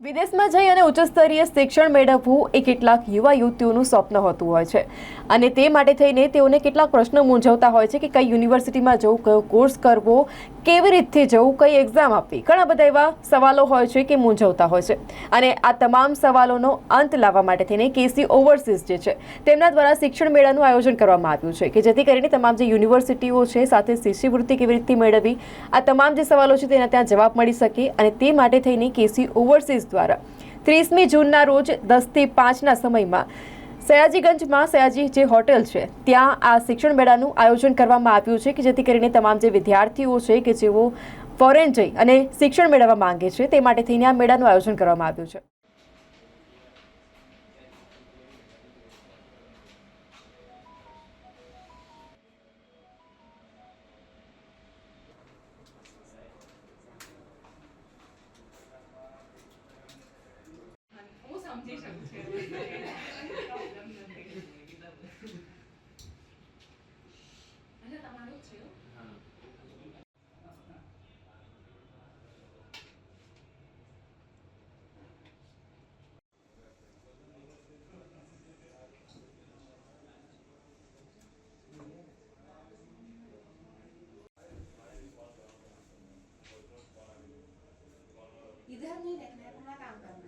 વિદેશમાં જઈ અને ઉચ્ચ સ્તરીય શિક્ષણ મેળવવું એ કેટલાક યુવા યુવતીઓનું સ્વપ્ન હોતું હોય છે. અને તે માટે થઈને તેઓને કેટલાક પ્રશ્નો મૂંઝવતા હોય છે કે કઈ યુનિવર્સિટીમાં જવું, કયો કોર્સ કરવો કેવી રીતથી જવું, કઈ એક્ઝામ આપવી? ઘણા બધા એવા સવાલો હોય છે કે મૂંઝવતા હોય છે. અને આ તમામ સવાલોનો અંત લાવવા માટે થઈને કેસી ઓવરસીઝ જે છે, તેમના દ્વારા શિક્ષણ મેળાનું આયોજન કરવામાં આવ્યું છે કે જેથી કરીને તમામ જે યુનિવર્સિટીઓ છે, સાથે શિષ્યવૃત્તિ કેવી રીતે મેળવવી, આ તમામ જે સવાલો છે તેના ત્યાં જવાબ મળી શકે અને તે માટે થઈને કેસી ઓવરસીઝ દ્વારા ત્રીસમી જૂનના રોજ દસથી પાંચના સમયમાં સયાજીગંજમાં સયાજી જે હોટેલ છે, ત્યાં આ શિક્ષણ મેળાનું આયોજન કરવામાં આવ્યું છે કે જેથી કરીને તમામ જે વિદ્યાર્થીઓ છે કે જેઓ ફોરેન જઈ અને શિક્ષણ મેળવવા માંગે છે, તે માટે થઈને આ મેળાનું આયોજન કરવામાં આવ્યું છે સમજી શકું છું. too? Uh-huh. इधर नहीं देखना है अपना काम करना